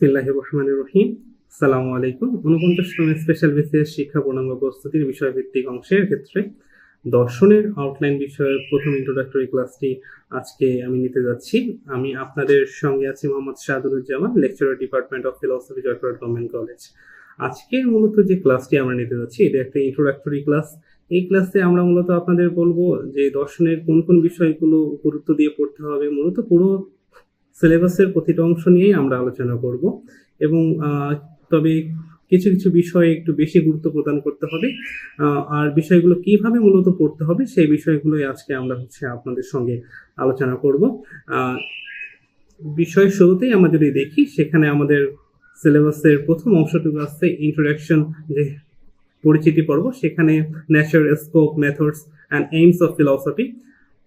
বিসমিল্লাহ রহমান রহিম। সালামু আলাইকুম। উনপঞ্চাশতম স্পেশাল বিসিএস শিক্ষা পূর্ণাঙ্গ প্রস্তুতির বিষয়ভিত্তিক অংশের ক্ষেত্রে দর্শনের আউটলাইন বিষয়ের প্রথম ইন্ট্রোডাক্টরি ক্লাসটি আজকে আমি নিতে যাচ্ছি। আমি আপনাদের সঙ্গে আছি Mohammad Shahaduruzzaman lecturer department of philosophy Joypurhat government college আজকে মূলত যে ক্লাসটি আমরা নিতে যাচ্ছি, এটা একটা ইন্ট্রোডাক্টরি ক্লাস এই ক্লাসে আমরা মূলত আপনাদের বলব যে দর্শনের কোন কোন বিষয়গুলো গুরুত্ব দিয়ে পড়তে হবে। মূলত পুরো সিলেবাসের প্রতিটা অংশ নিয়েই আমরা আলোচনা করব এবং তবে কিছু কিছু বিষয়ে একটু বেশি গুরুত্ব প্রদান করতে হবে। আর বিষয়গুলো কীভাবে মূলত পড়তে হবে সেই বিষয়গুলোই আজকে আমরা হচ্ছে আপনাদের সঙ্গে আলোচনা করব। বিষয় শুরুতেই আমরা যদি দেখি, সেখানে আমাদের সিলেবাসের প্রথম অংশটুকু আছে ইন্ট্রোডাকশন যে পরিচিতি পর্ব। সেখানে nature scope methods and aims of philosophy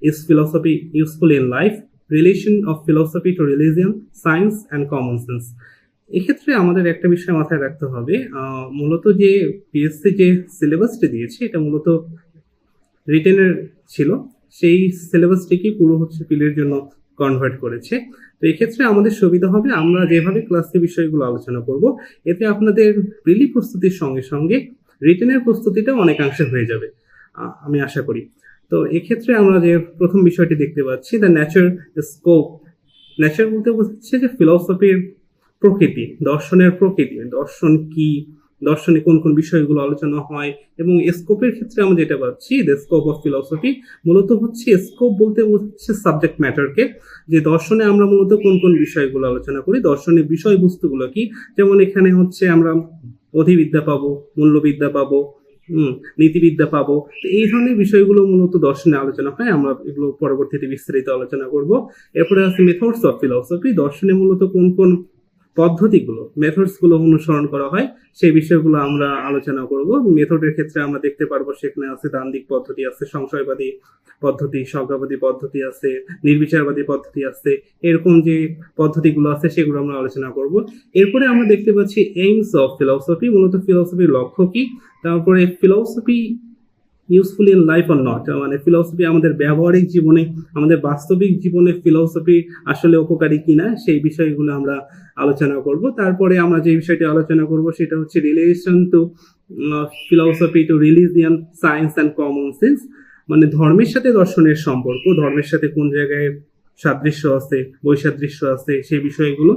is philosophy useful in life relation of philosophy to religion science and common sense এক্ষেত্রে আমাদের একটা বিষয় মাথায় রাখতে হবে মূলত যে পিএসসি যে সিলেবাসটি দিয়েছে, এটা মূলত রিটেনের ছিল। সেই সিলেবাসটিকে পুরো হচ্ছে পিলের জন্য কনভার্ট করেছে। তো এক্ষেত্রে আমাদের সুবিধা হবে, আমরা যেভাবে ক্লাসে বিষয়গুলো আলোচনা করব, এতে আপনাদের প্রিলি প্রস্তুতির সঙ্গে সঙ্গে রিটেনের প্রস্তুতিটা অনেকাংশে হয়ে যাবে। আমি আশা করি। তো এক্ষেত্রে আমরা যে প্রথম বিষয়টি দেখতে পাচ্ছি দ্য ন্যাচার স্কোপ ন্যাচার বলতে বোঝাচ্ছে যে ফিলসফির প্রকৃতি, দর্শনের প্রকৃতি, দর্শন কি, দর্শনে কোন কোন বিষয়গুলো আলোচনা হয়, এবং স্কোপের ক্ষেত্রে আমরা যেটা পাচ্ছি দ্য স্কোপ অফ ফিলসফি মূলত হচ্ছে স্কোপ বলতে বোঝাচ্ছে সাবজেক্ট ম্যাটারকে যে দর্শনে আমরা মূলত কোন কোন বিষয়গুলো আলোচনা করি, দর্শনের বিষয়বস্তুগুলো কি, যেমন এখানে হচ্ছে আমরা অধিবিদ্যা পাবো, মূল্যবিদ্যা পাবো নীতিবিদ্যা পাবো। এই ধরনের বিষয়গুলো মূলত দর্শনে আলোচনা হয়। আমরা এগুলো পরবর্তীতে বিস্তারিত আলোচনা করব। এরপরে আছে মেথডস অফ ফিলসফি দর্শনে মূলত কোন কোন পদ্ধতিগুলো মেথডসগুলো অনুসরণ করা হয়, সেই বিষয়গুলো আমরা আলোচনা করব। মেথডের ক্ষেত্রে আমরা দেখতে পারব সেখানে আছে দান্দিক পদ্ধতি, আছে সংশয়বাদী পদ্ধতি সংজ্ঞাবাদী পদ্ধতি আছে, নির্বিচারবাদী পদ্ধতি আছে, এরকম যে পদ্ধতিগুলো আছে সেগুলো আমরা আলোচনা করব। এরপরে আমরা দেখতে পাচ্ছি এইমস অফ ফিলসফি মূলত ফিলসফির লক্ষ্য কি? তারপরে philosophy useful in life or not মানে ফিলসফি আমাদের ব্যবহারিক জীবনে, আমাদের বাস্তবিক জীবনে ফিলসফি আসলে উপকারী কিনা, সেই বিষয়গুলো আমরা আলোচনা করব। তারপরে আমরা যে বিষয়টি আলোচনা করব সেটা হচ্ছে relation to philosophy to religion science and common sense মানে ধর্মের সাথে দর্শনের সম্পর্ক, ধর্মের সাথে কোন জায়গায় সাদৃশ্য আছে, বৈসাদৃশ্য আছে, সেই বিষয়গুলো।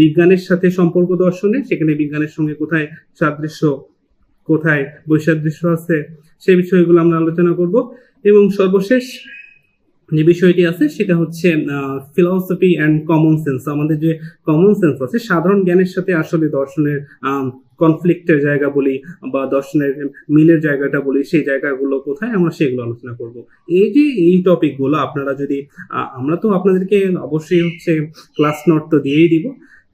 বিজ্ঞানের সাথে সম্পর্ক দর্শনে সেখানে বিজ্ঞানের সঙ্গে কোথায় সাদৃশ্য কোথায় বৈসাদৃশ্য আছে, সেই বিষয়গুলো আমরা আলোচনা করব। এবং সর্বশেষ যে বিষয়টি আছে, সেটা হচ্ছে ফিলসফি অ্যান্ড কমন সেন্স আমাদের যে কমন সেন্স আছে, সাধারণ জ্ঞানের সাথে আসলে দর্শনের কনফ্লিক্টের জায়গা বলি বা দর্শনের মিলের জায়গাটা বলি, সেই জায়গাগুলো কোথায়, আমরা সেগুলো আলোচনা করব। এই যে এই টপিকগুলো আপনারা যদি আমরা তো আপনাদেরকে অবশ্যই হচ্ছে ক্লাস নোট তো দিয়েই দিব।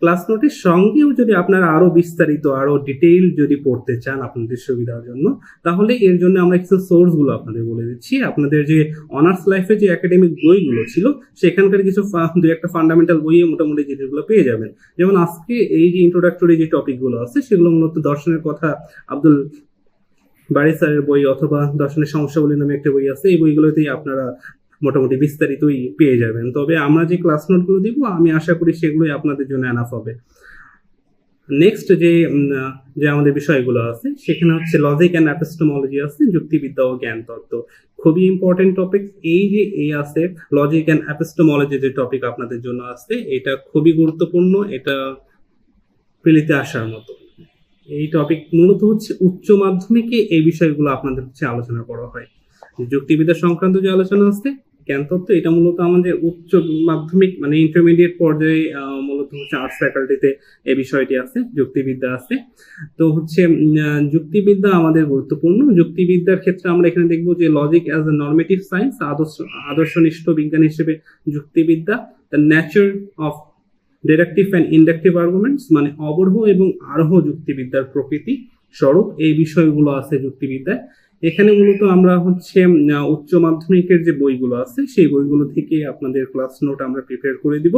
ক্লাস নোটের সঙ্গেও যদি আপনারা আরও বিস্তারিত, আরও ডিটেইল যদি পড়তে চান আপনাদের সুবিধার জন্য, তাহলে এর জন্য আমরা কিছু সোর্সগুলো আপনাদের বলে দিচ্ছি। আপনাদের যে অনার্স লাইফে যে একাডেমিক বইগুলো ছিল, সেখানকার কিছু দু একটা ফান্ডামেন্টাল বইয়ে মোটামুটি জিনিসগুলো পেয়ে যাবেন। যেমন আজকে এই যে ইন্ট্রোডাক্টরি যে টপিকগুলো আছে, সেগুলো মূলত দর্শনের কথা আব্দুল বারি স্যারের বই অথবা দর্শনের সমস্যাগুলি নামে একটা বই আছে, এই বইগুলোতেই আপনারা মোটামুটি বিস্তারিতই পেয়ে যাবেন। তবে আমরা যে ক্লাস নোটগুলো দিব, আমি আশা করি সেগুলোই আপনাদের জন্য এনাফ হবে। নেক্সট যে যে আমাদের বিষয়গুলো আছে, সেখানে হচ্ছে লজিক অ্যান্ড অ্যাপিস্টোমোলজি আছে, যুক্তিবিদ্যা ও জ্ঞান তত্ত্ব। খুবই ইম্পর্টেন্ট টপিক এই যে এই আছে লজিক অ্যান্ড অ্যাপিস্টোমোলজি যে টপিক আপনাদের জন্য আছে, এটা খুবই গুরুত্বপূর্ণ, এটা প্রিলিতে আসার মতো। এই টপিক মূলত হচ্ছে উচ্চ মাধ্যমিকে এই বিষয়গুলো আপনাদের হচ্ছে আলোচনা করা হয়। যুক্তিবিদ্যা সংক্রান্ত যে আলোচনা আছে জ্ঞানতত্ত্ব এটা মূলত আমাদের উচ্চ মাধ্যমিক মানে ইন্টারমিডিয়েট পর্যায়ে মূলত হচ্ছে আর্টস ফ্যাকাল্টিতে এই বিষয়টি আছে যুক্তিবিদ্যা আছে তো হচ্ছে যুক্তিবিদ্যা আমাদের গুরুত্বপূর্ণ। যুক্তিবিদ্যার ক্ষেত্রে আমরা এখানে দেখব যে logic as a normative science আদর্শ, আদর্শনিষ্ঠ বিজ্ঞান হিসেবে যুক্তিবিদ্যা the nature of deductive and inductive arguments মানে অবরোহ এবং আরোহ যুক্তিবিদ্যার প্রকৃতি স্বরূপ, এই বিষয়গুলো আছে যুক্তিবিদ্যায়। এখানে মূলত আমরা হচ্ছে উচ্চ মাধ্যমিকের যে বইগুলো আছে, সেই বইগুলো থেকে আপনাদের ক্লাস নোট আমরা প্রিপেয়ার করে দিব।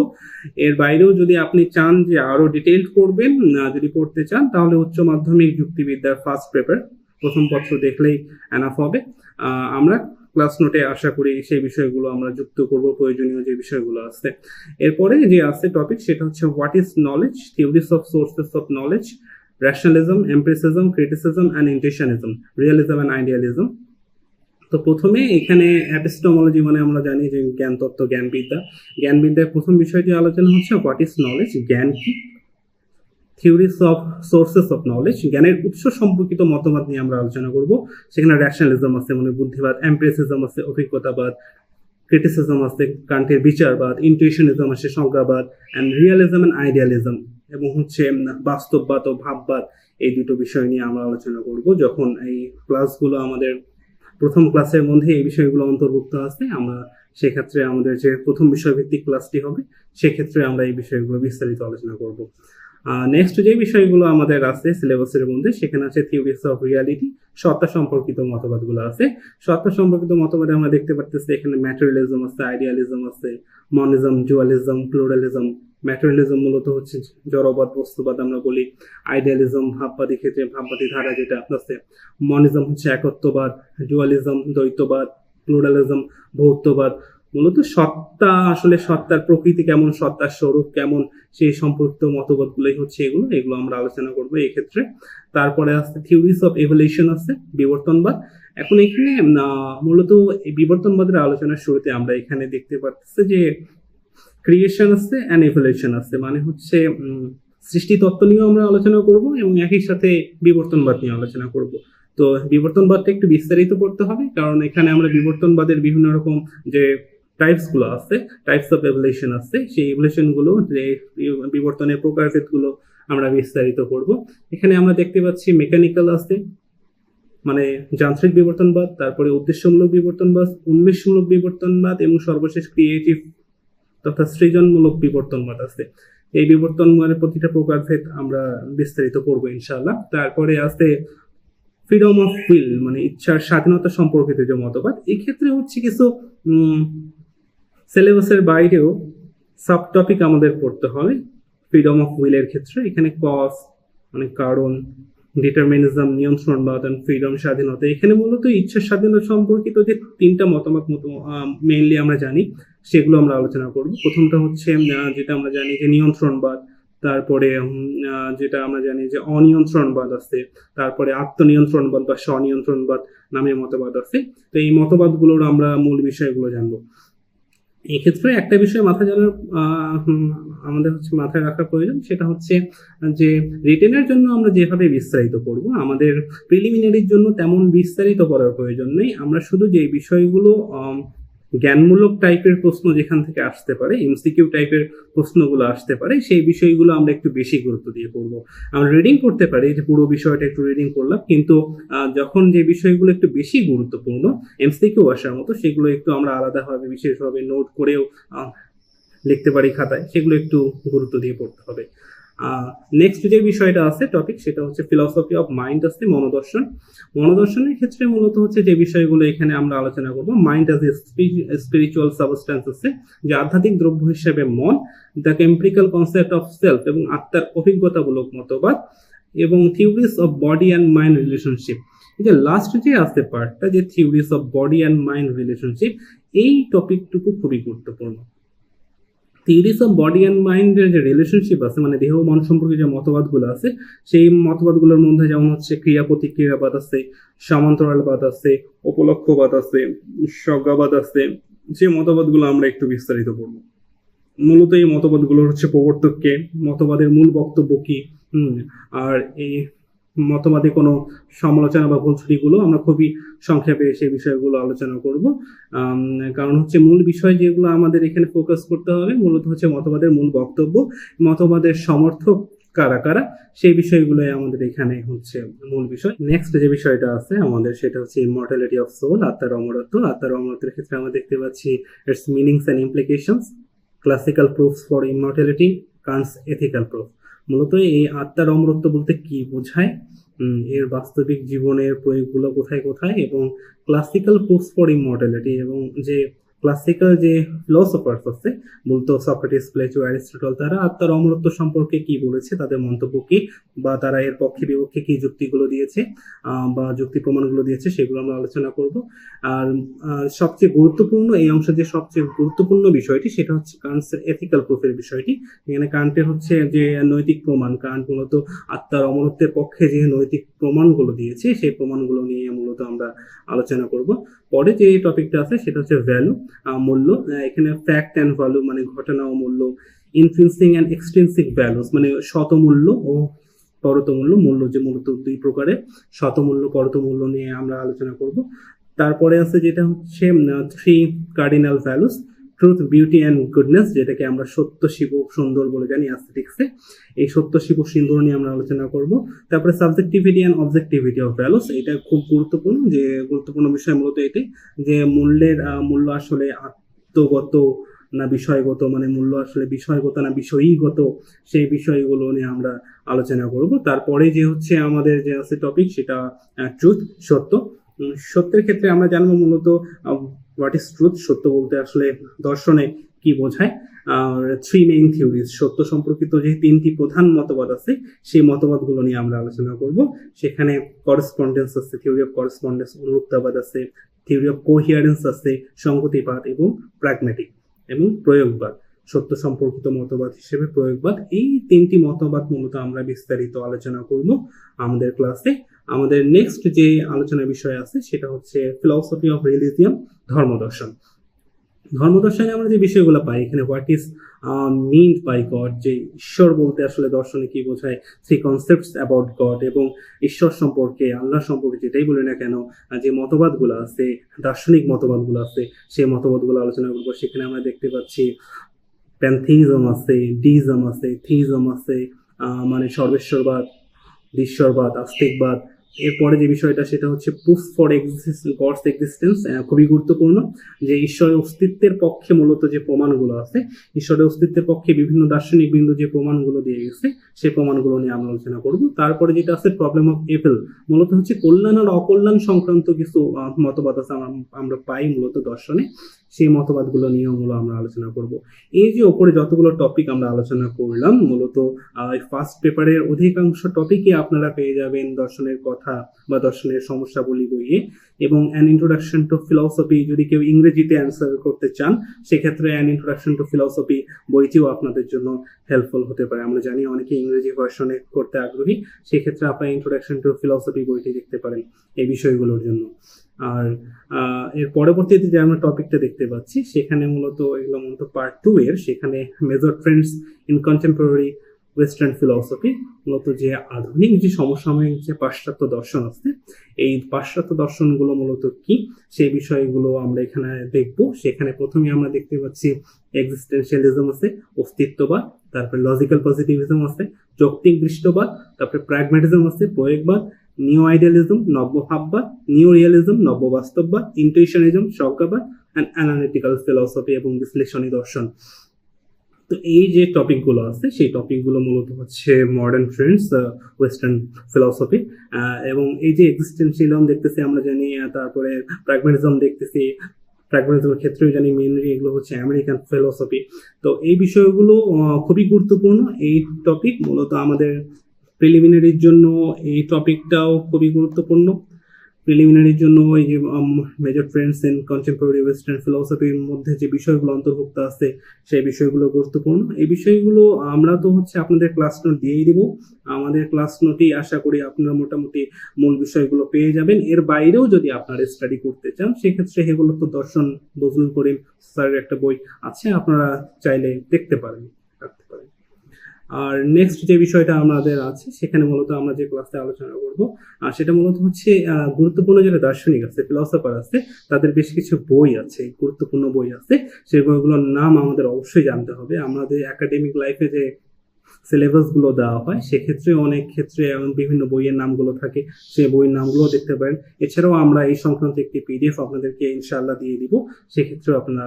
এর বাইরেও যদি আপনি চান যে আরও ডিটেইল করবেন যদি পড়তে চান, তাহলে উচ্চ মাধ্যমিক যুক্তিবিদ্যার ফার্স্ট পেপার প্রথম পত্র দেখলেই এনাফ হবে। আমরা ক্লাস নোটে আশা করি সেই বিষয়গুলো আমরা যুক্ত করব, প্রয়োজনীয় যে বিষয়গুলো আছে। এরপরে যে আছে টপিক সেটা হচ্ছে what is knowledge theories of sources of knowledge rationalism empiricism criticism and intuitionism realism and idealism তো প্রথমে এখানে অ্যাপিস্টোমোলজি মানে আমরা জানি যে জ্ঞান, তত্ত্ব, জ্ঞানবিদ্যা। জ্ঞানবিদ্যার প্রথম বিষয়টি আলোচনা হচ্ছে হোয়াট ইজ নলেজ জ্ঞান কি? Theories of sources of knowledge জ্ঞানের উৎস সম্পর্কিত মতবাদ নিয়ে আমরা আলোচনা করব। সেখানে র্যাশনালিজম আছে মানে বুদ্ধিবাদ এমপ্রেসিজম আছে, অভিজ্ঞতাবাদ ক্রিটিসিজম আছে কান্টের বিচারবাদ ইন্টুইশনিজম আছে, সংজ্ঞাবাদ অ্যান্ড রিয়ালিজম অ্যান্ড আইডিয়ালিজম এবং হচ্ছে বাস্তববাদ ও ভাববাদ, এই দুটো বিষয় নিয়ে আমরা আলোচনা করব। যখন এই ক্লাসগুলো আমাদের প্রথম ক্লাসের মধ্যে এই বিষয়গুলো অন্তর্ভুক্ত আছে, আমরা সেক্ষেত্রে আমাদের যে প্রথম বিষয়ভিত্তিক ক্লাসটি হবে, সেক্ষেত্রে আমরা এই বিষয়গুলো বিস্তারিত আলোচনা করব। নেক্সট যে বিষয়গুলো আমাদের আছে সিলেবাসের মধ্যে, সেখানে আছে থিওরিস অফ রিয়ালিটি সত্তা সম্পর্কিত মতবাদগুলো আছে। সত্তা সম্পর্কিত মতবাদে আমরা দেখতে পারতেছি, এখানে ম্যাটেরিয়ালিজম আছে আইডিয়ালিজম আছে মনিজম জুয়ালিজম প্লুরালিজম ম্যাটেরিয়ালিজম মূলত হচ্ছে জড়বাদ, বস্তুবাদ আমরা বলি। আইডিয়ালিজম ভাববাদী ক্ষেত্রে ভাববাদী ধারা যেটা আছে। মনিজম হচ্ছে একত্ববাদ ডুয়ালিজম দ্বৈতবাদ প্লুরালিজম ভৌতবাদ। মূলত সত্তা, আসলে সত্তার প্রকৃতি কেমন, সত্তার স্বরূপ কেমন, সেই সম্পর্কিত মতবাদগুলোই হচ্ছে এগুলো এগুলো আমরা আলোচনা করব এই ক্ষেত্রে তারপরে আসছে থিওরিস অফ এভলিউশন আছে, বিবর্তনবাদ। এখন এখানে মূলত এই বিবর্তনবাদের আলোচনার শুরুতে আমরা এখানে দেখতে পাচ্ছি যে ক্রিয়েশন আছে অ্যান্ড এভলিউশন আছে মানে হচ্ছে সৃষ্টি তত্ত্ব নিয়েও আমরা আলোচনা করব এবং একই সাথে বিবর্তনবাদ নিয়ে আলোচনা করব। তো বিবর্তনবাদটা একটু বিস্তারিত করতে হবে, কারণ এখানে আমরা বিবর্তনবাদের বিভিন্ন রকম যে টাইপসগুলো আছে টাইপস অফ এভলিউশন আছে, সেই এভলিউশনগুলো, যে বিবর্তনের প্রকারভেদগুলো আমরা বিস্তারিত করব। এখানে আমরা দেখতে পাচ্ছি মেকানিক্যাল আছে মানে যান্ত্রিক বিবর্তনবাদ, তারপরে উদ্দেশ্যমূলক বিবর্তনবাদ, উন্মেষমূলক বিবর্তনবাদ, এবং সর্বশেষ ক্রিয়েটিভ তথা সৃজনমূলক বিবর্তনবাদ আছে। এই বিবর্তনবাদের প্রতিটা প্রকারভেদ আমরা বিস্তারিত করব ইনশাআল্লাহ। তারপরে আছে ফ্রিডম অফ উইল মানে ইচ্ছার স্বাধীনতা সম্পর্কিত যে মতবাদ। এক্ষেত্রে হচ্ছে কিছু সিলেবাসের বাইরেও সাব টপিক আমাদের পড়তে হবে। ফ্রিডম অফ উইলের ক্ষেত্রে। এখানে কজ মানে কারণ ডিটারমিনিজম নিয়ন্ত্রণবাদ অ্যান্ড ফ্রিডম স্বাধীনতা, এখানে মূলত ইচ্ছার স্বাধীনতা সম্পর্কিত যে তিনটা মতামত মতো মেইনলি আমরা জানি, সেগুলো আমরা আলোচনা করব। প্রথমটা হচ্ছে যেটা আমরা জানি যে নিয়ন্ত্রণবাদ, তারপরে যেটা আমরা জানি যে অনিয়ন্ত্রণবাদ আছে, তারপরে আত্মনিয়ন্ত্রণবাদ বা স্বনিয়ন্ত্রণবাদ নামে মতবাদ আছে। তো এই মতবাদগুলোর আমরা মূল বিষয়গুলো জানব। এক্ষেত্রে একটা বিষয় মাথায় জানার আমাদের হচ্ছে মাথায় রাখা প্রয়োজন, সেটা হচ্ছে যে রিটেনের জন্য আমরা যেভাবে বিস্তারিত করব, আমাদের প্রিলিমিনারির জন্য তেমন বিস্তারিত করার প্রয়োজন নেই। আমরা শুধু যে বিষয়গুলো জ্ঞানমূলক টাইপের প্রশ্ন যেখান থেকে আসতে পারে এমসিকিউ টাইপের প্রশ্নগুলো আসতে পারে, সেই বিষয়গুলো আমরা একটু বেশি গুরুত্ব দিয়ে পড়ব। আমরা রিডিং করতে পারি যে পুরো বিষয়টা একটু রিডিং করলাম, কিন্তু যখন যে বিষয়গুলো একটু বেশি গুরুত্বপূর্ণ এমসিকিউ আসার মতো, সেগুলো একটু আমরা আলাদাভাবে, বিশেষভাবে নোট করেও লিখতে পারি খাতায়, সেগুলো একটু গুরুত্ব দিয়ে পড়তে হবে। নেক্সট যে বিষয়টা আছে টপিক সেটা হচ্ছে ফিলসফি অফ মাইন্ড আছে মনোদর্শন। মনোদর্শনের ক্ষেত্রে মূলত হচ্ছে যে বিষয়গুলো এখানে আমরা আলোচনা করব mind as a spiritual substance আছে, যে আধ্যাত্মিক দ্রব্য হিসেবে মন the empirical concept of self এবং আত্মার অভিজ্ঞতামূলক মতবাদ এবং theories of body and mind relationship যে লাস্ট যে আছে পার্টটা যে theories of body and mind relationship এই টপিকটুকু খুবই গুরুত্বপূর্ণ। থিওরিস অফ বডি অ্যান্ড মাইন্ডের যে রিলেশনশিপ আছে মানে দেহ মন সম্পর্কে যে মতবাদগুলো আছে, সেই মতবাদগুলোর মধ্যে যেমন হচ্ছে ক্রিয়া প্রতিক্রিয়াবাদ আছে, সমান্তরালবাদ আছে, উপলক্ষবাদ আছে, স্বজ্ঞাবাদ আছে যে মতবাদগুলো আমরা একটু বিস্তারিত করব মূলত এই মতবাদগুলো হচ্ছে প্রবর্তককে মতবাদের মূল বক্তব্য কি? আর এই মতবাদে কোনো সমালোচনা বা ভুল ত্রুটিগুলো আমরা খুবই সংক্ষেপে সেই বিষয়গুলো আলোচনা করব। কারণ হচ্ছে মূল বিষয় যেগুলো আমাদের এখানে ফোকাস করতে হবে মূলত হচ্ছে মতবাদের মূল বক্তব্য, মতবাদের সমর্থক কারা কারা, সেই বিষয়গুলোই আমাদের এখানে হচ্ছে মূল বিষয়। নেক্সট যে বিষয়টা আছে আমাদের সেটা হচ্ছে ইমর্টালিটি অফ সোল আত্মার অমরত্ব। আত্মার অমরত্বের ক্ষেত্রে আমরা দেখতে পাচ্ছি its meanings and implications classical proofs for immortality Kant's ethical proof মূলত এই আত্মার অমরত্ব বলতে কি বোঝায়? এর বাস্তবিক জীবনের প্রয়োগগুলো কোথায় কোথায় এবং ক্লাসিক্যাল পোস্ট ফর ইমর্টালিটি এবং যে ক্লাসিক্যাল যে ফিলোসফার্স আছে, বলতো সক্রেটিস প্লেটো অ্যারিস্টটল তারা আত্মার অমরত্ব সম্পর্কে কি বলেছে, তাদের মন্তব্য কি, বা তারা এর পক্ষে বিপক্ষে কি যুক্তিগুলো দিয়েছে বা যুক্তি প্রমাণগুলো দিয়েছে, সেগুলো আমরা আলোচনা করব। আর সবচেয়ে গুরুত্বপূর্ণ, এই অংশের যে সবচেয়ে গুরুত্বপূর্ণ বিষয়টি, সেটা হচ্ছে কান্টের এথিক্যাল প্রুফের বিষয়টি। এখানে কান্টের হচ্ছে যে নৈতিক প্রমাণ কান্ট মূলত আত্মার অমরত্বের পক্ষে যে নৈতিক প্রমাণগুলো দিয়েছে, সেই প্রমাণগুলো নিয়ে মূলত আমরা আলোচনা করব। পরে যে টপিকটা আছে সেটা হচ্ছে ভ্যালু মূল্য এখানে ফ্যাক্ট অ্যান্ড ভ্যালু মানে ঘটনা ও মূল্য ইনফ্লুয়েন্সিং অ্যান্ড এক্সটেন্সিভ ভ্যালুস মানে শতমূল্য ও করতমূল্য মূল্য যে মূলত দুই প্রকারের শতমূল্য করতমূল্য নিয়ে আমরা আলোচনা করব। তারপরে আছে যেটা হচ্ছে three cardinal values truth beauty and goodness যেটাকে আমরা সত্য, শিব সুন্দর বলে জানি অ্যাস্থেটিক্সে এই সত্য, শিব সুন্দর নিয়ে আমরা আলোচনা করব। তারপরে subjectivity and objectivity of values এটা খুব গুরুত্বপূর্ণ, যে গুরুত্বপূর্ণ বিষয় মূলত এটি যে মূল্যের মূল্য আসলে আত্মগত না বিষয়গত মানে মূল্য আসলে বিষয়গত না বিষয়ীগত, সেই বিষয়গুলো নিয়ে আমরা আলোচনা করব। তারপরে যে হচ্ছে আমাদের যে আছে টপিক সেটা ট্রুথ সত্য। সত্যের ক্ষেত্রে আমরা জানব মূলত হোয়াট ইজ ট্রুথ সত্য বলতে আসলে দর্শনে কি বোঝায়? থ্রি মেইন থিওরিজ সত্য সম্পর্কিত যে তিনটি প্রধান মতবাদ আছে, সেই মতবাদগুলো নিয়ে আমরা আলোচনা করব। সেখানে করসপন্ডেন্স আছে থিওরি অফ করসপন্ডেন্স অনুরূপতাবাদ আছে থিওরি অফ কোহিয়ারেন্স আছে, সংগতিবাদ এবং প্র্যাগম্যাটিক এবং প্রয়োগবাদ। সত্য সম্পর্কিত মতবাদ হিসেবে প্রয়োগবাদ, এই তিনটি মতবাদ মূলত আমরা বিস্তারিত আলোচনা করব আমাদের ক্লাসে। আমাদের নেক্সট যে আলোচনা বিষয় আছে, সেটা হচ্ছে ফিলসফি অফ রিলিজিয়াম ধর্মদর্শন। ধর্মদর্শনে আমরা যে বিষয়গুলো পাই, এখানে what is meant by God যে ঈশ্বর বলতে আসলে দর্শনে কি বোঝায় থ্রি কনসেপ্টস অ্যাবাউট গড এবং ঈশ্বর সম্পর্কে, আল্লাহ সম্পর্কে যেটাই বলি না কেন যে মতবাদগুলো আছে, দার্শনিক মতবাদগুলো আছে, সেই মতবাদগুলো আলোচনা করব। সেখানে আমরা দেখতে পাচ্ছি প্যান্থিজম আছে ডিজম আছে থিজম আছে মানে সর্বেশ্বরবাদ, ঈশ্বরবাদ, আস্তিকবাদ। এরপরে যে বিষয়টা সেটা হচ্ছে প্রুফ ফর গডস এক্সিস্টেন্স খুবই গুরুত্বপূর্ণ। যে ঈশ্বরের অস্তিত্বের পক্ষে মূলত যে প্রমাণগুলো আছে, ঈশ্বরের অস্তিত্বের পক্ষে বিভিন্ন দার্শনিক বিন্দু যে প্রমাণগুলো দিয়ে গেছে, সেই প্রমাণগুলো নিয়ে আমরা আলোচনা করব। তারপরে যেটা আছে প্রবলেম অফ এপেল মূলত হচ্ছে কল্যাণ আর অকল্যাণ সংক্রান্ত কিছু মতবাদ আছে আমরা পাই মূলত দর্শনে। সেই মতবাদগুলো নিয়েও আমরা আলোচনা করব। এই যে ওপরে যতগুলো টপিক আমরা আলোচনা করলাম, মূলত ফার্স্ট পেপারের অধিকাংশ টপিকই আপনারা পেয়ে যাবেন দর্শনের কথা বা দর্শনের সমস্যাবলী বইয়ে। এবং অ্যান ইন্ট্রোডাকশন টু ফিলসফি যদি কেউ ইংরেজিতে অ্যান্সার করতে চান, সেক্ষেত্রে অ্যান ইন্ট্রোডাকশন টু ফিলসফি বইটিও আপনাদের জন্য হেল্পফুল হতে পারে। আমরা জানি অনেকে ইংরেজি ভার্সনে করতে আগ্রহী, সেক্ষেত্রে আপনারা ইন্ট্রোডাকশন টু ফিলসফি বইটি দেখতে পারেন এই বিষয়গুলোর জন্য। আর এর পরবর্তীতে যে আমরা টপিকটা দেখতে পাচ্ছি, সেখানে মূলত এগুলো মূলত পার্ট টু এর, সেখানে major trends in contemporary western philosophy মূলত যে আধুনিক যে সমসাময়িক যে পাশ্চাত্য দর্শন আছে, এই পাশ্চাত্য দর্শনগুলো মূলত কি, সেই বিষয়গুলো আমরা এখানে দেখব। সেখানে প্রথমে আমরা দেখতে পাচ্ছি এক্সিস্টেন্সিয়ালিজম আছে, অস্তিত্ববাদ, তারপরে লজিক্যাল পজিটিভিজম আছে, যৌক্তিক দৃষ্টবাদ, তারপরে প্র্যাগম্যাটিজম আছে, প্রয়োগবাদ নিউ আইডিয়ালিজম নব্যভাববাদ নিউ রিয়ালিজম নব্য ইন্টুইশনিজম স্বজ্ঞাবাদ অ্যান্ড অ্যানালিটিক্যাল ফিলসফি এবং বিশ্লেষণী দর্শন। তো এই যে টপিকগুলো আছে, সেই টপিকগুলো মূলত হচ্ছে মডার্ন ট্রেন্ডস ওয়েস্টার্ন ফিলসফি এবং এই যে এক্সিস্টেন্সিয়ালিজম দেখতেছি আমরা জানি তারপরে প্র্যাগম্যাটিজম দেখতেছি প্র্যাগম্যাটিজমের ক্ষেত্রেও জানি মেনলি এগুলো হচ্ছে আমেরিকান ফিলসফি তো এই বিষয়গুলো খুবই গুরুত্বপূর্ণ। এই টপিক মূলত আমাদের প্রিলিমিনারির জন্য এই টপিকটাও খুবই গুরুত্বপূর্ণ। প্রিলিমিনারির জন্য এই যে major trends in contemporary western ফিলসফির মধ্যে যে বিষয়গুলো অন্তর্ভুক্ত আছে, সেই বিষয়গুলো গুরুত্বপূর্ণ। এই বিষয়গুলো আমরা তো হচ্ছে আপনাদের ক্লাস নোট দিয়েই দিব। আমাদের ক্লাস নোটই আশা করি আপনারা মোটামুটি মূল বিষয়গুলো পেয়ে যাবেন। এর বাইরেও যদি আপনারা স্টাডি করতে চান, সেক্ষেত্রে এগুলো তো দর্শন বজলুল করিম স্যারের একটা বই আছে, আপনারা চাইলে দেখতে পারেন। আর নেক্সট যে বিষয়টা আমাদের আছে, সেখানে মূলত আমরা যে ক্লাসে আলোচনা করব, আর সেটা মূলত হচ্ছে গুরুত্বপূর্ণ যারা দার্শনিক আছে ফিলসফার আছে, তাদের বেশ কিছু বই আছে, গুরুত্বপূর্ণ বই আছে, সেই বইগুলোর নাম আমাদের অবশ্যই জানতে হবে। আমাদের একাডেমিক লাইফে যে সিলেবাসগুলো দেওয়া হয়। সেক্ষেত্রে অনেক ক্ষেত্রে এমন বিভিন্ন বইয়ের নামগুলো থাকে। সেই বইয়ের নামগুলো দেখতে পারেন। এছাড়াও আমরা এই সংক্রান্ত একটি পিডিএফ আপনাদেরকে ইনশাআল্লাহ দিয়ে দিব। সেক্ষেত্রে আপনারা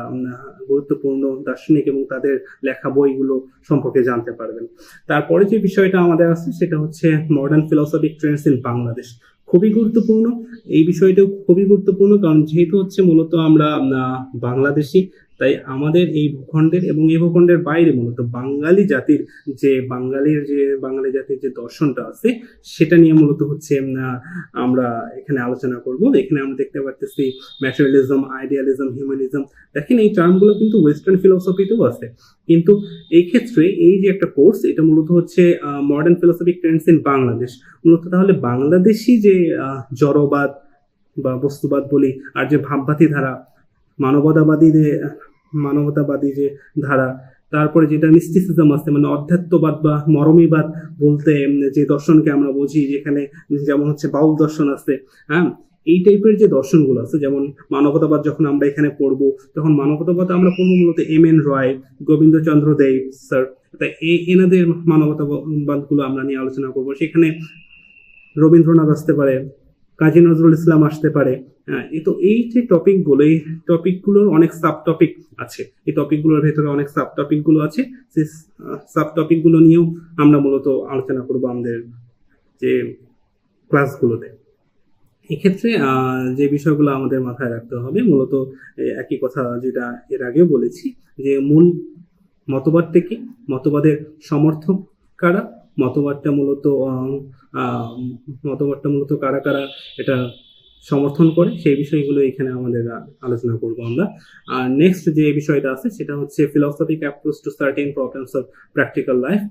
গুরুত্বপূর্ণ দার্শনিক এবং তাদের লেখা বইগুলো সম্পর্কে জানতে পারবেন। তারপরে যে বিষয়টা আমাদের আছে, সেটা হচ্ছে modern philosophic trends in Bangladesh খুবই গুরুত্বপূর্ণ। এই বিষয়টাও খুবই গুরুত্বপূর্ণ, কারণ যেহেতু হচ্ছে মূলত আমরা বাংলাদেশি তাই আমাদের এই ভূখণ্ডের এবং এই ভূখণ্ডের বাইরে মূলত বাঙালি জাতির যে বাঙালির যে বাঙালি জাতির যে দর্শনটা আছে, সেটা নিয়ে মূলত হচ্ছে আমরা এখানে আলোচনা করব। এখানে আমরা দেখতে পারতেছি ম্যাটেরিয়ালিজম, আইডিয়ালিজম, হিউম্যানিজম। দেখেন এই টার্মগুলো কিন্তু ওয়েস্টার্ন ফিলোসফিতেও আছে। কিন্তু এই ক্ষেত্রে এই যে একটা কোর্স, এটা মূলত হচ্ছে modern philosophic trends in Bangladesh. মূলত তাহলে বাংলাদেশি যে জড়বাদ বা বস্তুবাদ বলি, আর যে ভাববাদী ধারা, মানবতাবাদী মানবতাবাদী যে ধারা, তারপরে যেটা মিস্টিসিজম আছে মানে অধ্যাত্মবাদ বা মরমীবাদ বলতে যে দর্শনকে আমরা বুঝি, যেখানে যেমন হচ্ছে বাউল দর্শন আছে হ্যাঁ? এই টাইপের যে দর্শনগুলো আছে, যেমন মানবতাবাদ যখন আমরা এখানে পড়ব, তখন মানবতাবাদ আমরা পড়ব মূলত M N Roy, Govindachandra Dev, sir. তাই এই এনাদের মানবতাবাদগুলো আমরা নিয়ে আলোচনা করব। সেখানে রবীন্দ্রনাথ আসতে পারে কাজী নজরুল ইসলাম আসতে পারে। হ্যাঁ, তো এই যে টপিকগুলো এই টপিকগুলোর অনেক সাব টপিক আছে। এই টপিকগুলোর ভেতরে অনেক সাব টপিকগুলো আছে। সেই সাব টপিকগুলো নিয়েও আমরা মূলত আলোচনা করব আমাদের যে ক্লাসগুলোতে এক্ষেত্রে যে বিষয়গুলো আমাদের মাথায় রাখতে হবে মূলত একই কথা যেটা এর আগেও বলেছি যে মূল মতবাদটা কি? মতবাদের সমর্থক কারা? মতবাদটা মূলত মতবাদটা মূলত কারা কারা এটা সমর্থন করে, সেই বিষয়গুলো এখানে আমাদের আলোচনা করব আমরা। আর নেক্সট যে বিষয়টা আছে, সেটা হচ্ছে philosophic approach to certain problems of practical life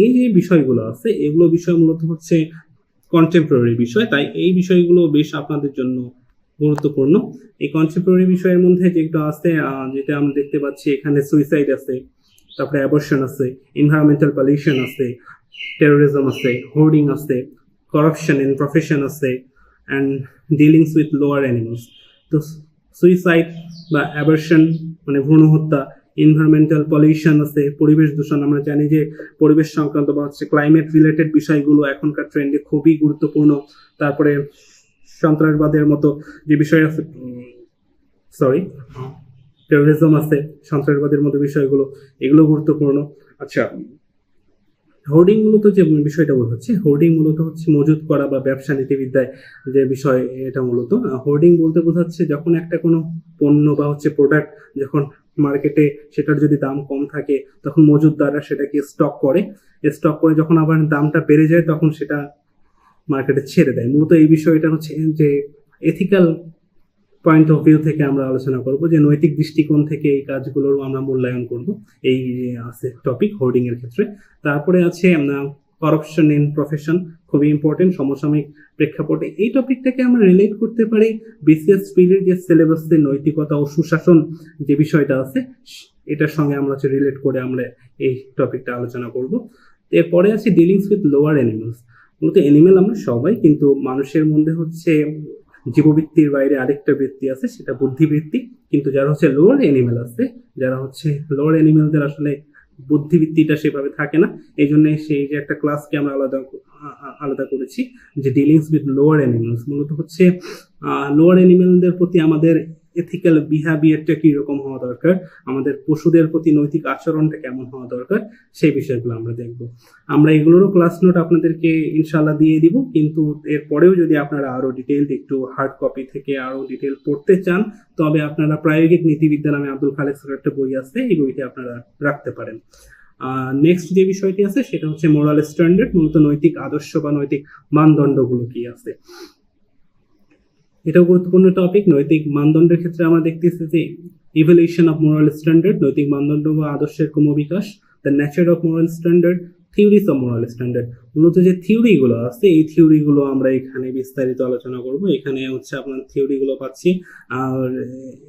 এই যে বিষয়গুলো আছে, এগুলো বিষয় মূলত হচ্ছে কন্টেম্পোরারি বিষয়, তাই এই বিষয়গুলো বেশ আপনাদের জন্য গুরুত্বপূর্ণ। এই কন্টেম্পোরারি বিষয়ের মধ্যে যেগুলো আছে যেটা আমরা দেখতে পাচ্ছি, এখানে সুইসাইড আছে, তারপরে অ্যাবর্শন আছে এনভায়রনমেন্টাল পলিউশন আছে টেরোরিজম আছে হোর্ডিং আছে করাপশন ইন প্রফেশন আছে and dealings with lower animals তো সুইসাইড বা অ্যাবর্শন মানে ভ্রূণ হত্যা এনভায়রনমেন্টাল পলিউশন আছে, পরিবেশ দূষণ, আমরা জানি যে পরিবেশ সংক্রান্ত বা হচ্ছে ক্লাইমেট রিলেটেড বিষয়গুলো এখনকার ট্রেন্ডে খুবই গুরুত্বপূর্ণ। তারপরে সন্ত্রাসবাদের মতো যে বিষয় আছে সরি টেরোরিজম আছে, সন্ত্রাসবাদের মতো বিষয়গুলো, এগুলো গুরুত্বপূর্ণ। আচ্ছা হোর্ডিং মূলত যে বিষয়টা বোঝাচ্ছে হোর্ডিং মূলত হচ্ছে মজুত করা বা ব্যবসা নীতিবিদ্যায় যে বিষয় এটা মূলত। হোর্ডিং বলতে বোঝাচ্ছে যখন একটা কোনো পণ্য বা হচ্ছে প্রোডাক্ট যখন মার্কেটে সেটার যদি দাম কম থাকে, তখন মজুতদাররা সেটাকে স্টক করে। স্টক করে যখন আবার দামটা বেড়ে যায়, তখন সেটা মার্কেটে ছেড়ে দেয়। মূলত এই বিষয়টা হচ্ছে যে এথিক্যাল পয়েন্ট অফ ভিউ থেকে আমরা আলোচনা করব যে নৈতিক দৃষ্টিকোণ থেকে এই কাজগুলোর আমরা মূল্যায়ন করব, এই আছে টপিক হোর্ডিং এর ক্ষেত্রে। তারপরে আছে আমরা করাপশন ইন প্রফেশন খুবই ইম্পর্টেন্ট সমসাময়িক প্রেক্ষাপটে। এই টপিকটাকে আমরা রিলেট করতে পারি বিসিএস স্পিডের যে সিলেবাসের নৈতিকতা ও সুশাসন যে বিষয়টা আছে, এটার সঙ্গে আমরা হচ্ছে রিলেট করে আমরা এই টপিকটা আলোচনা করব। এরপরে আছে ডিলিংস উইথ লোয়ার অ্যানিমালস মূলত অ্যানিমেল আমরা সবাই, কিন্তু মানুষের মধ্যে হচ্ছে জীববৃত্তির বাইরে আরেকটা বৃত্তি আছে, সেটা বুদ্ধিবৃত্তি। কিন্তু যারা হচ্ছে লোয়ার অ্যানিমেল আছে, যারা হচ্ছে লোয়ার অ্যানিমেলদের আসলে বুদ্ধিবৃত্তিটা সেভাবে থাকে না। এই জন্য সেই যে একটা ক্লাসকে আমরা আলাদা আলাদা করেছি যে ডিলিংস উইথ লোয়ার অ্যানিমেলস মূলত হচ্ছে লোয়ার অ্যানিমেলদের প্রতি আমাদের এথিক্যাল বিহেভিয়ারটা কীরকম হওয়া দরকার? আমাদের পশুদের প্রতি নৈতিক আচরণটা কেমন হওয়া দরকার? সেই বিষয়গুলো আমরা দেখব। আমরা এগুলোরও ক্লাস নোট আপনাদেরকে ইনশাল্লাহ দিয়ে দিব। কিন্তু এরপরেও যদি আপনারা আরও ডিটেলড একটু হার্ড কপি থেকে আরও ডিটেল পড়তে চান, তবে আপনারা প্রায়োগিক নীতিবিদ্যা নামে আব্দুল খালেক স্যারের একটা বই আছে, এই বইটি আপনারা রাখতে পারেন। নেক্সট যে বিষয়টি আছে, সেটা হচ্ছে মোরাল স্ট্যান্ডার্ড মূলত নৈতিক আদর্শ বা নৈতিক মানদণ্ডগুলো কি আছে? এটাও গুরুত্বপূর্ণ টপিক নৈতিক মানদণ্ডের ক্ষেত্রে আমরা দেখতেছি যে ইভলিউশন অফ মোরাল স্ট্যান্ডার্ড নৈতিক মানদণ্ড বা আদর্শের ক্রমবিকাশ the nature of moral standard theories of moral standard মূলত যে থিওরিগুলো আছে, এই থিওরিগুলো আমরা এখানে বিস্তারিত আলোচনা করব। এখানে হচ্ছে আপনার থিওরিগুলো পাচ্ছি, আর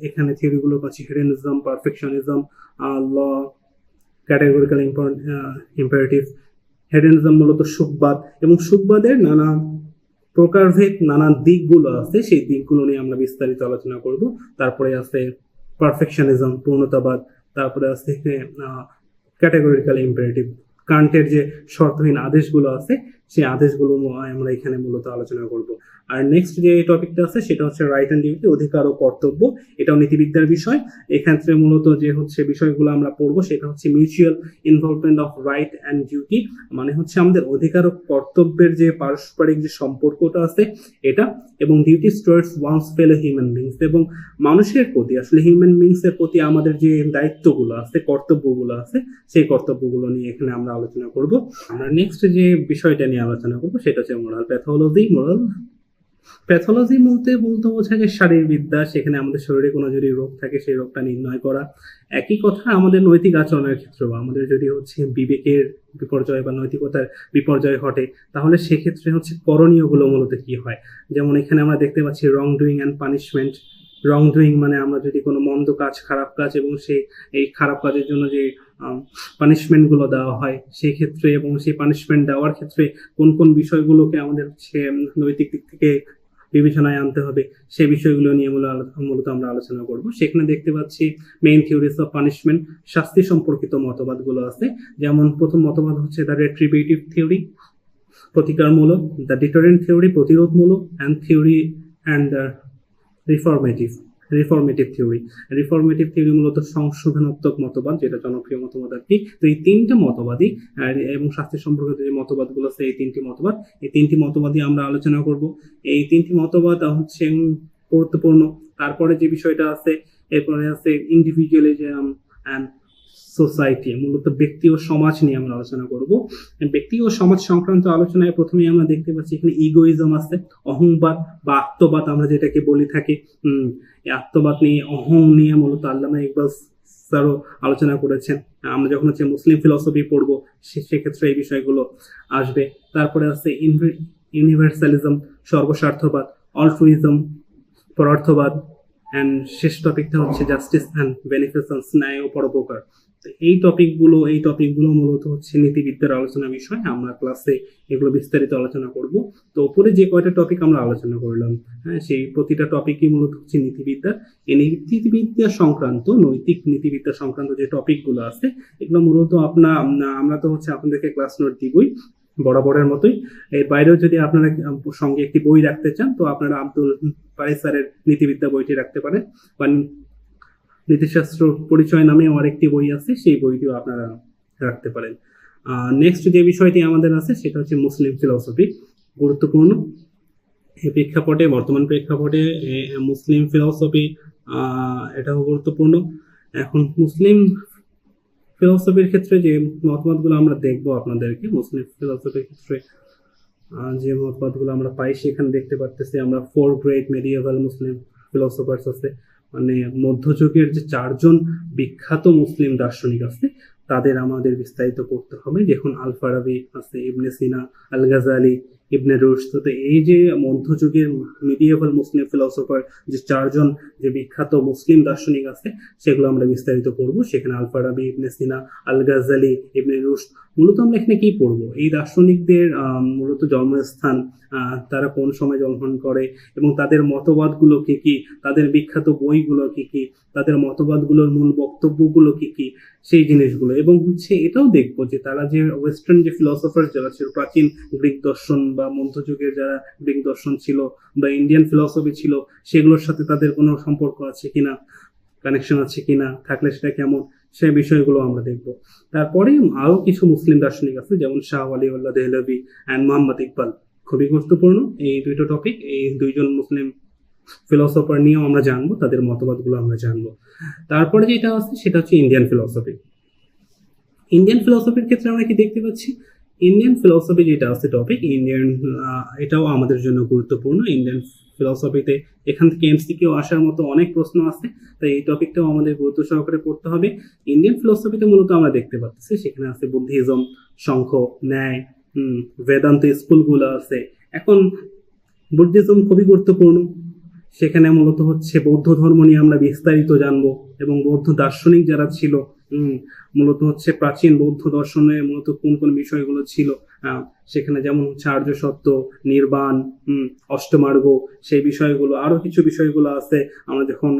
এখানে থিওরিগুলো পাচ্ছি hedonism perfectionism law categorical imperative hedonism মূলত সুখবাদ এবং সুখবাদের নানা প্রকারভেদ নানান দিকগুলো আছে, সেই দিকগুলো নিয়ে আমরা বিস্তারিত আলোচনা করব। তারপরে আছে পারফেকশনিজম পূর্ণতাবাদ, তারপরে আছে ক্যাটাগরিক্যাল ইম্পারেটিভ কান্টের যে শর্তহীন আদেশগুলো আছে, সেই আদেশগুলো আমরা এখানে মূলত আলোচনা করব। আর নেক্সট যে টপিকটা আছে, সেটা হচ্ছে রাইট অ্যান্ড ডিউটি অধিকার ও কর্তব্য। এটাও নীতিবিদ্যার বিষয়। এক্ষেত্রে মূলত যে হচ্ছে বিষয়গুলো আমরা পড়ব, সেটা হচ্ছে mutual involvement of right and duty মানে হচ্ছে আমাদের অধিকার ও কর্তব্যের যে পারস্পরিক যে সম্পর্কটা আছে, এটা এবং duty towards one's fellow human beings এবং মানুষের প্রতি, আসলে হিউম্যান বিংস এর প্রতি আমাদের যে দায়িত্বগুলো আছে, কর্তব্যগুলো আছে, সেই কর্তব্যগুলো নিয়ে এখানে আমরা আলোচনা করব। আমরা নেক্সট যে বিষয়টা নিয়ে আলোচনা করব, সেটা হচ্ছে মোরাল প্যাথোলজি মোরাল প্যাথোলজি বলতে বলতে বোঝায় শারীরবিদ্যা, সেখানে আমাদের শরীরে কোনো যদি রোগ থাকে, সেই রোগটা নির্ণয় করা। একই কথা আমাদের নৈতিক আচরণের ক্ষেত্রেও, আমাদের যদি হচ্ছে বিবেকের বিপর্যয় বা নৈতিকতার বিপর্যয় ঘটে, তাহলে সেক্ষেত্রে হচ্ছে করণীয়গুলো মূলত কি হয়? যেমন এখানে আমরা দেখতে পাচ্ছি wrong doing and punishment wrong doing মানে আমরা যদি কোনো মন্দ কাজ, খারাপ কাজ এবং সেই এই খারাপ কাজের জন্য যে পানিশমেন্টগুলো দেওয়া হয় সেই ক্ষেত্রে এবং সেই পানিশমেন্ট দেওয়ার ক্ষেত্রে কোন কোন বিষয়গুলোকে আমাদের হচ্ছে নৈতিক দিক থেকে বিবেচনায় আনতে হবে। সে বিষয়গুলো নিয়ে মূল মূলত আমরা আলোচনা করব। সেখানে দেখতে পাচ্ছি মেইন থিওরিস অফ পানিশমেন্ট শাস্তি সম্পর্কিত মতবাদগুলো আছে। যেমন প্রথম মতবাদ হচ্ছে দ্য রেট্রিবিউটিভ থিওরি প্রতিকারমূলক the deterrent theory প্রতিরোধমূলক and theory and the reformative reformative theory reformative theory মূলত সংশোধনাত্মক মতবাদ, যেটা জনপ্রিয় মতবাদ আর কি। তো এই তিনটা মতবাদই এবং স্বাস্থ্য সম্পর্কিত যে মতবাদগুলো আছে, এই তিনটি মতবাদ, এই তিনটি মতবাদই আমরা আলোচনা করব। এই তিনটি মতবাদ হচ্ছে গুরুত্বপূর্ণ। তারপরে যে বিষয়টা আছে, এরপরে আছে ইন্ডিভিজুয়ালিজম অ্যান্ড সোসাইটি, মূলত ব্যক্তি ও সমাজ নিয়ে আমরা আলোচনা করব। ব্যক্তি ও সমাজ সংক্রান্ত আলোচনায় প্রথমেই আমরা দেখতে পাচ্ছি এখানে ইগোইজম আছে, অহংবাদ বা আত্মবাদ আমরা যেটাকে বলি থাকি। আত্মবাদ নিয়ে, অহং নিয়ে মূলত আল্লামা ইকবাল স্যারও আলোচনা করেছেন। আমরা যখন হচ্ছে মুসলিম ফিলসফি পড়ব সেক্ষেত্রে এই বিষয়গুলো আসবে। তারপরে আছে ইউনিভার্সালিজম সর্বস্বার্থবাদ অল্ট্রুইজম পরার্থবাদ অ্যান্ড শেষ টপিকটা হচ্ছে জাস্টিস অ্যান্ড বেনিফিসেন্স ন্যায় ও পরোপকার। এই টপিকগুলো এই টপিকগুলো মূলত হচ্ছে নীতিবিদ্যার আলোচনা বিষয়। আমরা ক্লাসে এগুলো বিস্তারিত আলোচনা করব। তো উপরে যে কয়টা টপিক আমরা আলোচনা করলাম হ্যাঁ সেই প্রতিটা টপিকই মূলত হচ্ছে নীতিবিদ্যা। এই নীতিবিদ্যা সংক্রান্ত, নৈতিক নীতিবিদ্যা সংক্রান্ত যে টপিকগুলো আছে, এগুলো মূলত আপনার আমরা তো হচ্ছে আপনাদেরকে ক্লাস নোট দিবই, বরাবরের মতোই। এর বাইরেও যদি আপনারা সঙ্গে একটি বই রাখতে চান, তো আপনারা আব্দুল পারি স্যারের নীতিবিদ্যা বইটি রাখতে পারেন। বা নীতিশাস্ত্র পরিচয় নামে আরেকটি বই আছে, সেই বইটিও আপনারা রাখতে পারেন। নেক্সট যে বিষয়টি আমাদের আছে, সেটা হচ্ছে মুসলিম ফিলসফি গুরুত্বপূর্ণ। এই প্রেক্ষাপটে, বর্তমান প্রেক্ষাপটে মুসলিম ফিলসফি এটাও গুরুত্বপূর্ণ। এখন মুসলিম ফিলসফির ক্ষেত্রে যে মতবাদগুলো আমরা দেখব আপনাদেরকে, মুসলিম ফিলসফির ক্ষেত্রে যে মতবাদগুলো আমরা পাই, সেখানে দেখতে পারতেছি আমরা four great medieval Muslim philosophers আছে। মানে মধ্যযুগের যে চারজন বিখ্যাত মুসলিম দার্শনিক আছে, তাদের আমাদের বিস্তারিত করতে হবে। যখন আলফারাবি আছে, ইবনে সিনা আল গাজালি ইবনে রুশদ তো এই যে মধ্যযুগের মিডিয়েভাল মুসলিম ফিলসফার যে চারজন যে বিখ্যাত মুসলিম দার্শনিক আছে, সেগুলো আমরা বিস্তারিত পড়ব। সেখানে আল ফারাবি ইবনে সিনা আল গাজালি ইবনে রুশদ মূলত আমরা এখানে কি পড়ব? এই দার্শনিকদের মূলত জন্মস্থান তারা কোন সময় জন্মগ্রহণ করে এবং তাদের মতবাদগুলো কি কি? তাদের বিখ্যাত বইগুলো কি কি? তাদের মতবাদগুলোর মূল বক্তব্যগুলো কি কি? সেই জিনিসগুলো। এবং হচ্ছে এটাও দেখব যে তারা যে ওয়েস্টার্ন যে ফিলসফার যারা ছিল, প্রাচীন গ্রিক দর্শন বা মধ্যযুগের যারা গ্রিক দর্শন ছিল বা ইন্ডিয়ান ফিলসফি ছিল, সেগুলোর সাথে তাদের কোনো সম্পর্ক আছে কিনা কানেকশন আছে কিনা, থাকলে সেটা কেমন সেই বিষয়গুলো আমরা দেখব। তারপরে আরও কিছু মুসলিম দার্শনিক আছে, যেমন শাহ আলী উল্লাহ দেহলভি অ্যান্ড মোহাম্মদ ইকবাল। খুবই গুরুত্বপূর্ণ এই দুইটা টপিক এই দুইজন মুসলিম ফিলসফার নিয়েও আমরা জানব, তাদের মতবাদগুলো আমরা জানব। তারপরে যেটা আছে, সেটা হচ্ছে ইন্ডিয়ান ফিলসফি ইন্ডিয়ান ফিলসফির ক্ষেত্রে আমরা কি দেখতে পাচ্ছি ইন্ডিয়ান ফিলসফি যেটা আছে টপিক ইন্ডিয়ান এটাও আমাদের জন্য গুরুত্বপূর্ণ। ইন্ডিয়ান ফিলসফিতে এখান থেকে এমসিকিউ আসার মতো অনেক প্রশ্ন আছে, তাই এই টপিকটাও আমাদের গুরুত্ব সহকারে পড়তে হবে। ইন্ডিয়ান ফিলসফিতে মূলত আমরা দেখতে পাচ্ছি, সেখানে আছে বুদ্ধিজম শঙ্খ ন্যায় বেদান্ত স্কুলগুলো আছে। এখন বুদ্ধিজম খুবই গুরুত্বপূর্ণ। সেখানে মূলত হচ্ছে বৌদ্ধ ধর্ম নিয়ে আমরা বিস্তারিত জানব এবং বৌদ্ধ দার্শনিক যারা ছিল মূলত হচ্ছে প্রাচীন বৌদ্ধ দর্শনে মূলত কোন কোন বিষয়গুলো ছিল? সেখানে যেমন হচ্ছে আর্য সত্য, নির্বাণ অষ্টমার্গ, সেই বিষয়গুলো, আরও কিছু বিষয়গুলো আছে। আমরা যখন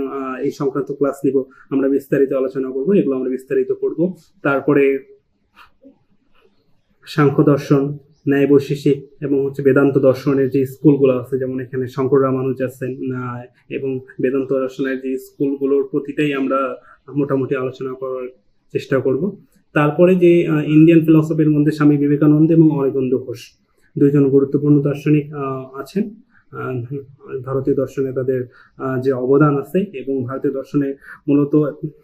এই সংক্রান্ত ক্লাস নিব, আমরা বিস্তারিত আলোচনা করব, এগুলো আমরা বিস্তারিত করব। তারপরে সাংখ্য দর্শন, ন্যায় বৈশেষিক এবং হচ্ছে বেদান্ত দর্শনের যে স্কুলগুলো আছে, যেমন এখানে শঙ্কর রামানুজ আছেন এবং বেদান্ত দর্শনের যে স্কুলগুলোর প্রতিটাই আমরা মোটামুটি আলোচনা করার চেষ্টা করব। তারপরে যে ইন্ডিয়ান ফিলসফির মধ্যে স্বামী বিবেকানন্দ এবং অরবিন্দ ঘোষ দুইজন গুরুত্বপূর্ণ দার্শনিক আছেন। ভারতীয় দর্শনে তাদের যে অবদান আছে এবং ভারতীয় দর্শনে মূলত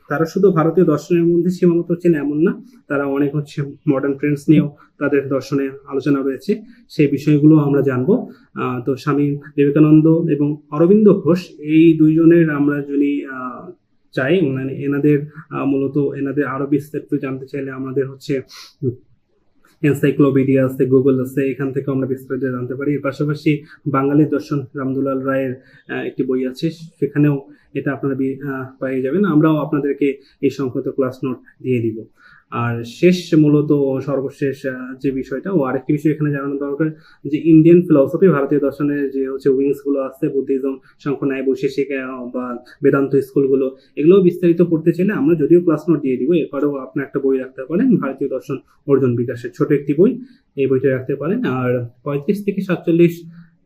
তারা শুধু ভারতীয় দর্শনের মধ্যে সীমাবদ্ধ ছিলেন এমন না, তারা অনেক হচ্ছে মডার্ন ট্রেন্ডস নিয়েও তাদের দর্শনে আলোচনা রয়েছে। সেই বিষয়গুলো আমরা জানব। তো স্বামী বিবেকানন্দ এবং অরবিন্দ ঘোষ, এই দুইজনের আমরা যদি চাই। মানে এনাদের মূলত এনাদের আরও বিস্তারিত জানতে চাইলে আমাদের হচ্ছে এনসাইক্লোপিডিয়া আছে গুগল আছে, এখান থেকে আমরা বিস্তারিত জানতে পারি। এর পাশাপাশি বাঙালি দর্শন রামদুলাল রায়ের একটি বই আছে, সেখানেও এটা আপনারা পেয়ে যাবেন। আমরাও আপনাদেরকে এই সংক্রান্ত ক্লাস নোট দিয়ে দিব। আর শেষ মূলত সর্বশেষ যে বিষয়টা, ও আরেকটি বিষয় এখানে জানানো দরকার, যে ইন্ডিয়ান ফিলসফি ভারতীয় দর্শনের যে হচ্ছে উইংসগুলো আছে বুদ্ধিজম শঙ্খ, ন্যায়, বৈশেষিক বা বেদান্ত স্কুলগুলো এগুলো বিস্তারিত পড়তে চাইলে আমরা যদিও ক্লাস নোট দিয়ে দিব, এরপরেও আপনার একটা বই রাখতে পারেন, ভারতীয় দর্শন অর্জন বিকাশের ছোট একটি বই, এই বইটা রাখতে পারেন, আর পঁয়ত্রিশ থেকে সাতচল্লিশ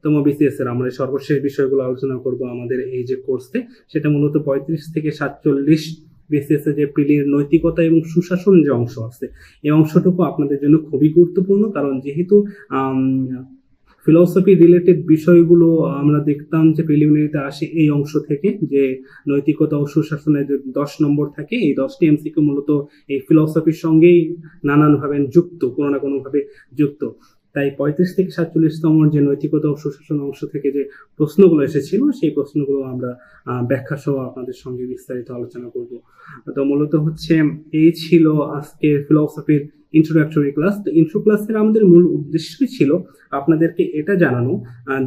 তম বিসিএস এর আমরা সর্বশেষ বিষয়গুলো আলোচনা করব আমাদের এই যে কোর্সে সেটা মূলত পঁয়ত্রিশ থেকে সাতচল্লিশ বিসিএস যে প্রিলির নৈতিকতা এবং সুশাসন যে অংশ আছে, এই অংশটুকু আপনাদের জন্য খুবই গুরুত্বপূর্ণ। কারণ যেহেতু ফিলসফি রিলেটেড বিষয়গুলো আমরা দেখতাম যে প্রিলিমিনারিতে আসে এই অংশ থেকে, যে নৈতিকতা ও সুশাসনের যে দশ নম্বর থাকে, এই দশটি এমসিকিউ মূলত এই ফিলসফির সঙ্গেই নানানভাবে যুক্ত, কোনো না কোনোভাবে যুক্ত। তাই পঁয়ত্রিশ থেকে সাতচল্লিশতম যে নৈতিকতা ও সুশাসন অংশ থেকে যে প্রশ্নগুলো এসেছিল, সেই প্রশ্নগুলো আমরা ব্যাখ্যা সহ আপনাদের সঙ্গে বিস্তারিত আলোচনা করব। তো মূলত হচ্ছে এই ছিল আজকে ফিলসফির ইন্ট্রোডাক্টরি ক্লাস তো ইন্ট্রো ক্লাসের আমাদের মূল উদ্দেশ্যই ছিল আপনাদেরকে এটা জানানো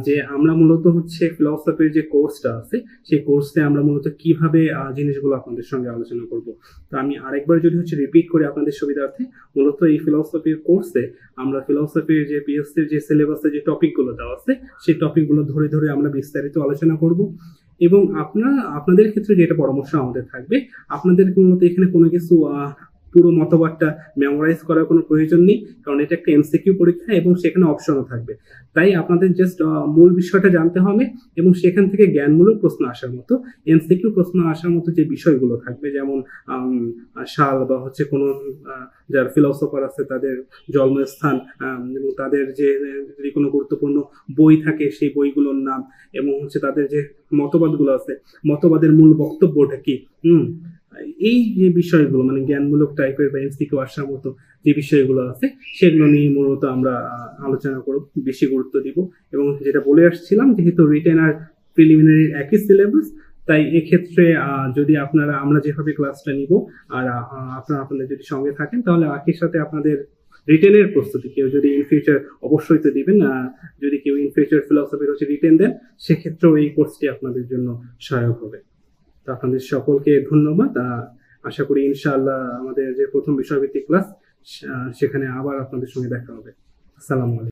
যে আমরা মূলত হচ্ছে ফিলসফির যে কোর্সটা আছে, সেই কোর্সে আমরা মূলত কীভাবে জিনিসগুলো আপনাদের সঙ্গে আলোচনা করব। তো আমি আরেকবার যদি হচ্ছে রিপিট করি আপনাদের সুবিধার্থে, মূলত এই ফিলসফির কোর্সে আমরা ফিলসফির যে পিএসসির যে সিলেবাসে যে টপিকগুলো দেওয়া আছে, সেই টপিকগুলো ধরে ধরে আমরা বিস্তারিত আলোচনা করব। এবং আপনারা, আপনাদের ক্ষেত্রে যেটা পরামর্শ আমাদের থাকবে, আপনাদের মূলত এখানে কোনো কিছু পুরো মতবাদটা মেমোরাইজ করার কোনো প্রয়োজন নেই, কারণ এটা একটা এমসিকিউ পরীক্ষা এবং সেখানে অপশনও থাকবে। তাই আপনাদের জাস্ট মূল বিষয়টা জানতে হবে এবং সেখান থেকে জ্ঞানমূলক প্রশ্ন আসার মতো এমসিকিউ প্রশ্ন আসার মতো যে বিষয়গুলো থাকবে, যেমন সাল বা হচ্ছে কোনো যার ফিলসফার আছে তাদের জন্মস্থান এবং তাদের যে যদি কোনো গুরুত্বপূর্ণ বই থাকে সেই বইগুলোর নাম এবং হচ্ছে তাদের যে মতবাদগুলো আছে, মতবাদের মূল বক্তব্যটা কি? হুম। এই যে বিষয়গুলো মানে জ্ঞানমূলক টাইপের বা এমসিকিউ আসার মতো যে বিষয়গুলো আছে, সেগুলো নিয়ে মূলত আমরা আলোচনা করব, বেশি গুরুত্ব দিব। এবং যেটা বলে আসছিলাম, যেহেতু রিটেন আর প্রিলিমিনারি একই সিলেবাস তাই এক্ষেত্রে যদি আপনারা, আমরা যেভাবে ক্লাসটা নিব, আর আপনারা আপনাদের যদি সঙ্গে থাকেন, তাহলে একই সাথে আপনাদের রিটেনের প্রস্তুতি, কেউ যদি ইন ফিউচার অবশ্যই তো দিবেন যদি কেউ ইন ফিউচার ফিলসফির হচ্ছে রিটেন দেন, সেক্ষেত্রেও এই কোর্সটি আপনাদের জন্য সহায়ক হবে। আপনাদের সকলকে ধন্যবাদ। আশা করি ইনশাআল্লাহ আমাদের যে প্রথম বিষয়ভিত্তিক ক্লাস সেখানে আবার আপনাদের সঙ্গে দেখা হবে। আসসালামু আলাইকুম।